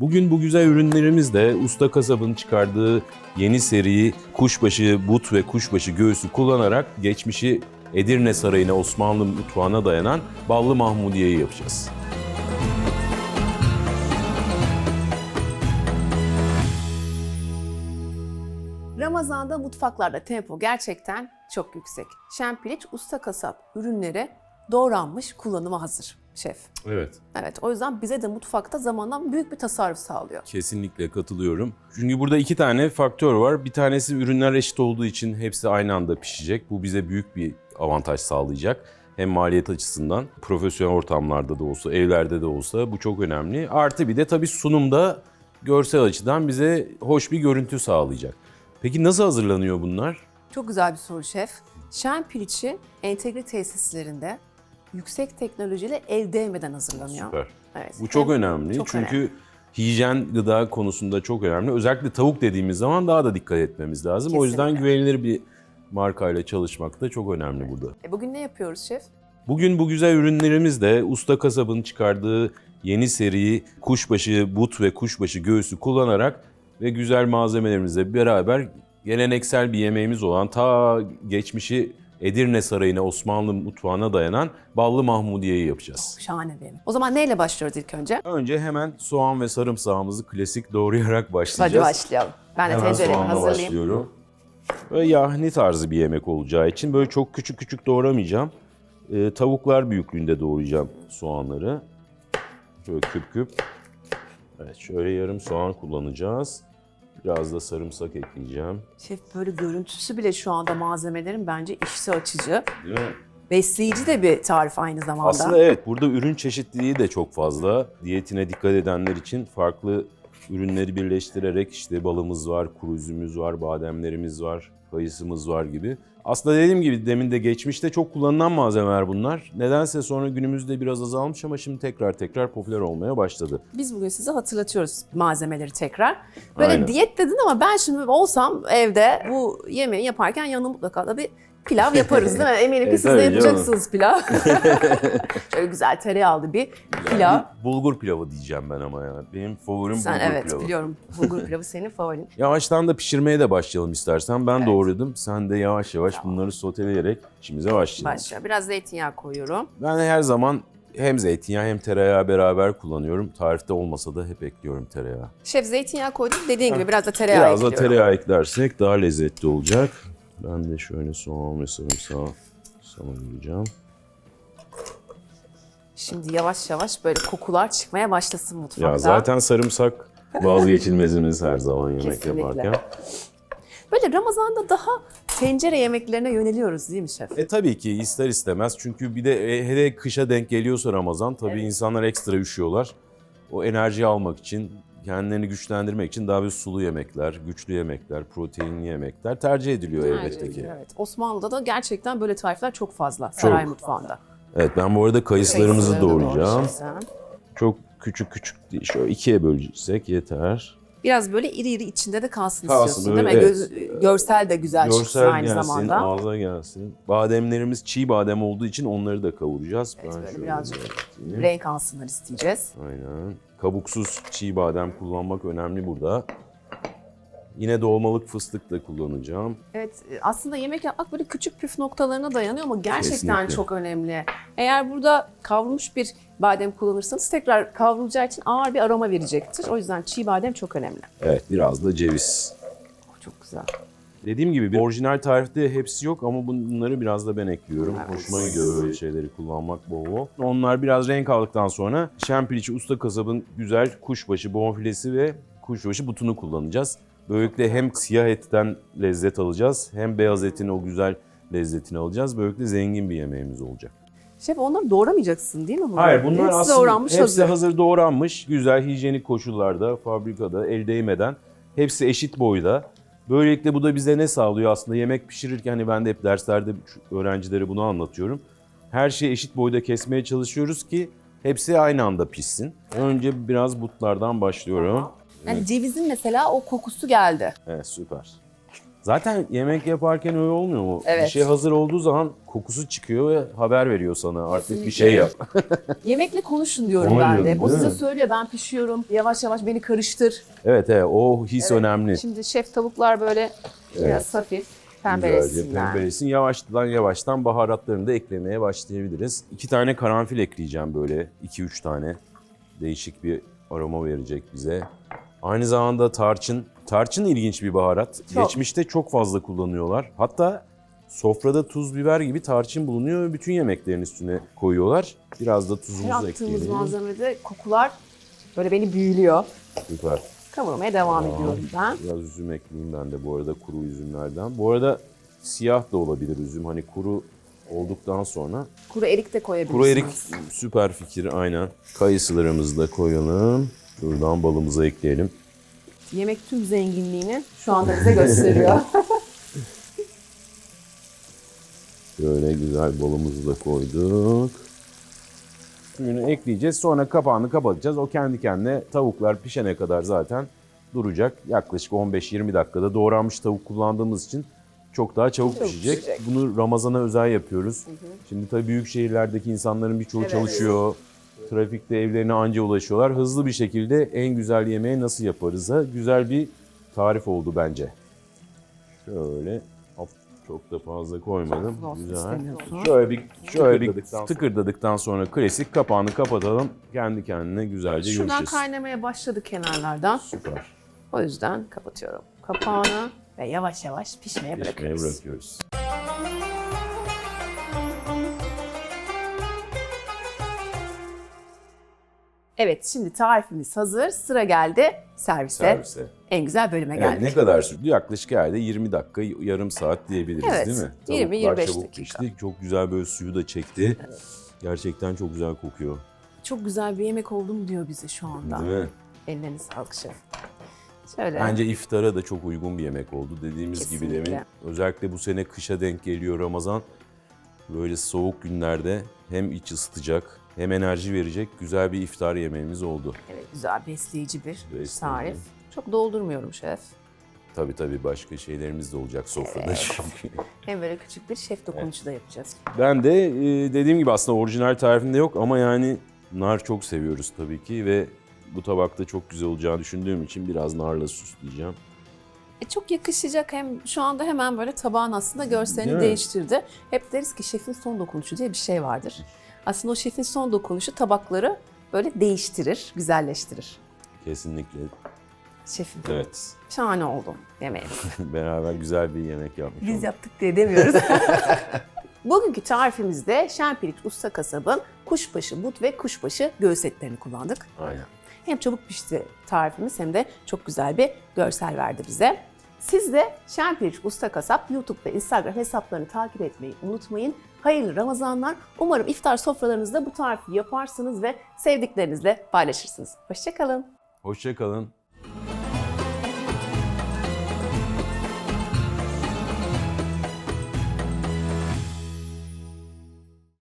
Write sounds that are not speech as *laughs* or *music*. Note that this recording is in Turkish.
Bugün bu güzel ürünlerimizle Usta Kasab'ın çıkardığı yeni seriyi kuşbaşı but ve kuşbaşı göğsü kullanarak geçmişi Edirne Sarayı'na Osmanlı mutfağına dayanan ballı mahmudiyeyi yapacağız. Ramazan'da mutfaklarda tempo gerçekten çok yüksek. Şempiliç usta kasap ürünleri doğranmış kullanıma hazır şef. Evet. Evet o yüzden bize de mutfakta zamandan büyük bir tasarruf sağlıyor. Kesinlikle katılıyorum. Çünkü burada iki tane faktör var. Bir tanesi ürünler eşit olduğu için hepsi aynı anda pişecek. Bu bize büyük bir avantaj sağlayacak. Hem maliyet açısından, profesyonel ortamlarda da olsa, evlerde de olsa bu çok önemli. Artı bir de tabii sunumda görsel açıdan bize hoş bir görüntü sağlayacak. Peki nasıl hazırlanıyor bunlar? Çok güzel bir soru şef. Şempiliç'i entegre tesislerinde yüksek teknolojiyle el değmeden hazırlanıyor. Süper. Evet. Bu çok Hem- önemli çok çünkü önemli. hijyen gıda konusunda çok önemli. Özellikle tavuk dediğimiz zaman daha da dikkat etmemiz lazım. O yüzden Kesinlikle. güvenilir bir markayla çalışmak da çok önemli burada. E bugün ne yapıyoruz şef? Bugün bu güzel ürünlerimizle Usta Kasab'ın çıkardığı yeni seriyi kuşbaşı but ve kuşbaşı göğsü kullanarak ve güzel malzemelerimizle beraber geleneksel bir yemeğimiz olan ta geçmişi Edirne Sarayı'na Osmanlı mutfağına dayanan ballı mahmudiyeyi yapacağız. Şahane benim. O zaman neyle başlıyoruz ilk önce? Önce hemen soğan ve sarımsağımızı klasik doğrayarak Hadi başlayacağız. başlayalım. Ben de Hemen tenceremi soğanla hazırlayayım. başlıyorum. Böyle yahni tarzı bir yemek olacağı için böyle çok küçük küçük doğramayacağım. Ee, tavuklar büyüklüğünde doğrayacağım soğanları. Şöyle küp küp. Evet şöyle yarım soğan kullanacağız. Biraz da sarımsak ekleyeceğim. Şef böyle görüntüsü bile şu anda malzemelerin bence iştah açıcı. Değil mi? Besleyici de bir tarif aynı zamanda. Aslında evet burada ürün çeşitliliği de çok fazla. Diyetine dikkat edenler için farklı ürünleri birleştirerek işte balımız var, kuru üzümümüz var, bademlerimiz var, kayısımız var gibi. Aslında dediğim gibi demin de geçmişte çok kullanılan malzemeler bunlar. Nedense sonra günümüzde biraz azalmış ama şimdi tekrar tekrar popüler olmaya başladı. Biz bugün size hatırlatıyoruz malzemeleri tekrar. Böyle Aynen. diyet dedin ama ben şimdi olsam evde bu yemeği yaparken yanına mutlaka da bir pilav *laughs* yaparız değil mi? Eminim ki E, siz de tabii canım. yapacaksınız pilav. *laughs* Şöyle güzel tereyağlı bir pilav. Bulgur pilavı diyeceğim ben ama ya. Benim favorim Sen bulgur evet pilavı. biliyorum. Bulgur *laughs* pilavı senin favorin. Yavaştan da pişirmeye de başlayalım istersen. Ben doğradım. Sen de yavaş yavaş bunları soteleyerek işimize başlayalım. Başla. Biraz zeytinyağı koyuyorum. Ben her zaman hem zeytinyağı hem tereyağı beraber kullanıyorum. Tarifte olmasa da hep ekliyorum tereyağı. Şef zeytinyağı koyduk. Dediğin gibi biraz da tereyağı Biraz da ekliyorum. tereyağı eklersek daha lezzetli olacak. Ben de şöyle soğan ve sarımsağı savuracağım. Şimdi yavaş yavaş böyle kokular çıkmaya başlasın mutfakta. Ya zaten sarımsak vazgeçilmezimiz her zaman yemek Kesinlikle. yaparken. Böyle Ramazan'da daha tencere yemeklerine yöneliyoruz değil mi şef? E tabii ki ister istemez çünkü bir de e, hele kışa denk geliyorsa Ramazan tabii insanlar ekstra üşüyorlar. O enerjiyi almak için, kendilerini güçlendirmek için daha bir sulu yemekler, güçlü yemekler, proteinli yemekler tercih ediliyor elbette ki. Evet. Osmanlı'da da gerçekten böyle tarifler çok fazla saray Çok. mutfağında. Evet ben bu arada kayısılarımızı Kayısıları da doğrayacağım. doğrayacaksın. Çok küçük küçük değil. Şöyle ikiye böleceksek yeter. Biraz böyle iri iri içinde de kalsın, Kalsın, istiyorsun değil mi? öyle, Göz- görsel de güzel çıksın Görsel aynı gelsin, zamanda. ağza gelsin. Bademlerimiz çiğ badem olduğu için onları da kavuracağız. Evet, böyle şöyle birazcık yapayım. Renk alsınlar isteyeceğiz. Aynen. Kabuksuz çiğ badem kullanmak önemli burada. Yine dolmalık fıstık da kullanacağım. Evet aslında yemek yapmak böyle küçük püf noktalarına dayanıyor ama gerçekten Kesinlikle. çok önemli. Eğer burada kavrulmuş bir badem kullanırsanız tekrar kavrulacağı için ağır bir aroma verecektir. O yüzden çiğ badem çok önemli. Evet biraz da ceviz. Oh, çok güzel. Dediğim gibi bir orijinal tarifte hepsi yok ama bunları biraz da ben ekliyorum. Evet. Hoşuma gidiyor böyle şeyleri kullanmak bol bol. Onlar biraz renk aldıktan sonra şempiliçi usta kasabın güzel kuşbaşı bonfilesi ve kuşbaşı butunu kullanacağız. Böylelikle hem siyah etten lezzet alacağız hem beyaz etin o güzel lezzetini alacağız. Böylelikle zengin bir yemeğimiz olacak. Şef onları doğramayacaksın değil mi? bunları? Hayır bunlar Hepsi aslında doğranmış hepsi hazır. hazır. doğranmış. Güzel hijyenik koşullarda, fabrikada, el değmeden. Hepsi eşit boyda. Böylelikle bu da bize ne sağlıyor aslında? Yemek pişirirken hani ben de hep derslerde öğrencilere bunu anlatıyorum. Her şeyi eşit boyda kesmeye çalışıyoruz ki hepsi aynı anda pişsin. Önce biraz butlardan başlıyorum. Yani cevizin mesela o kokusu geldi. Evet süper. Zaten yemek yaparken öyle olmuyor mu? Evet. Bir şey hazır olduğu zaman kokusu çıkıyor ve haber veriyor sana artık bir Kesinlikle. şey yap. *laughs* Yemekle konuşun diyorum Onu ben de. diyorum, O değil size mi? söylüyor ben pişiyorum. Yavaş yavaş beni karıştır. evet evet o his önemli. Şimdi şef tavuklar böyle biraz hafif Güzelce pembelesinler. pembelesin. Yavaştan yavaştan baharatlarını da eklemeye başlayabiliriz. İki tane karanfil ekleyeceğim böyle. 2-3 tane. Değişik bir aroma verecek bize. Aynı zamanda tarçın. Tarçın ilginç bir baharat. Çok. Geçmişte çok fazla kullanıyorlar. Hatta sofrada tuz, biber gibi tarçın bulunuyor ve bütün yemeklerin üstüne koyuyorlar. Biraz da tuzumuzu Her attığımız ekleyelim. malzemede kokular böyle beni büyülüyor. Süper. Kavurmaya devam ediyorum ben. Biraz üzüm ekleyeyim ben de bu arada kuru üzümlerden. Bu arada siyah da olabilir üzüm. Hani kuru olduktan sonra. Kuru erik de koyabilirsiniz. Kuru erik süper fikir aynen. Kayısılarımızı da koyalım. Buradan balımızı ekleyelim. Yemek tüm zenginliğini şu anda bize gösteriyor. *laughs* Böyle güzel balımızı da koyduk. Suyunu ekleyeceğiz. Sonra kapağını kapatacağız. O kendi kendine tavuklar pişene kadar zaten duracak. Yaklaşık 15-20 dakikada doğranmış tavuk kullandığımız için çok daha çabuk Çabuk pişecek. pişecek. Bunu Ramazan'a özel yapıyoruz. Şimdi tabii büyük şehirlerdeki insanların birçoğu Evet. çalışıyor. Trafikte evlerine anca ulaşıyorlar. Hızlı bir şekilde en güzel yemeği nasıl yaparız'a güzel bir tarif oldu bence. Şöyle hop, çok da fazla koymadım. Güzel. istemiyorsun. Şöyle bir şöyle bir tıkırdadıktan sonra klasik kapağını kapatalım. Kendi kendine güzelce Şuradan yumuşasın. kaynamaya başladı kenarlardan. Süper. O yüzden kapatıyorum kapağını ve yavaş yavaş pişmeye Pişmeye bırakıyoruz. bırakıyoruz. Evet şimdi tarifimiz hazır. Sıra geldi servise. Servise. En güzel bölüme Evet, geldik. ne kadar sürdü? Yaklaşık herhalde 20 dakika, yarım saat diyebiliriz Evet, değil mi? 20-25 Tavuklar çabuk dakika. pişti. Çok güzel böyle suyu da çekti. Gerçekten çok güzel kokuyor. Çok güzel bir yemek oldu mu diyor bize şu anda. Değil mi? Elleriniz sağlık şef. Şöyle. Bence iftara da çok uygun bir yemek oldu. Dediğimiz gibi Kesinlikle. demin. Özellikle bu sene kışa denk geliyor Ramazan. Böyle soğuk günlerde hem iç ısıtacak hem enerji verecek güzel bir iftar yemeğimiz oldu. Evet, güzel besleyici bir Besleyici. tarif. Çok doldurmuyorum şef. Tabii tabii başka şeylerimiz de olacak sofrada çünkü. *laughs* Hem böyle küçük bir şef dokunuşu da yapacağız. Ben de e, dediğim gibi aslında orijinal tarifinde yok ama yani nar çok seviyoruz tabii ki ve bu tabakta çok güzel olacağını düşündüğüm için biraz narla süsleyeceğim. E, çok yakışacak hem şu anda hemen böyle tabağın aslında görselini Değil mi? değiştirdi. Hep deriz ki şefin son dokunuşu diye bir şey vardır. Aslında o şefin son dokunuşu tabakları böyle değiştirir, güzelleştirir. Kesinlikle. Şefim Evet. şahane oldu yemeğimiz. *laughs* Beraber güzel bir yemek yapmış Biz olduk. yaptık diye demiyoruz. *laughs* Bugünkü tarifimizde Şempiliç Usta Kasab'ın kuşbaşı but ve kuşbaşı göğüs etlerini kullandık. Aynen. Hem çabuk pişti tarifimiz hem de çok güzel bir görsel verdi bize. Siz de Şempiliç Usta Kasap YouTube ve Instagram hesaplarını takip etmeyi unutmayın. Hayırlı Ramazanlar. Umarım iftar sofralarınızda bu tarifi yaparsınız ve sevdiklerinizle paylaşırsınız. Hoşçakalın. Hoşçakalın.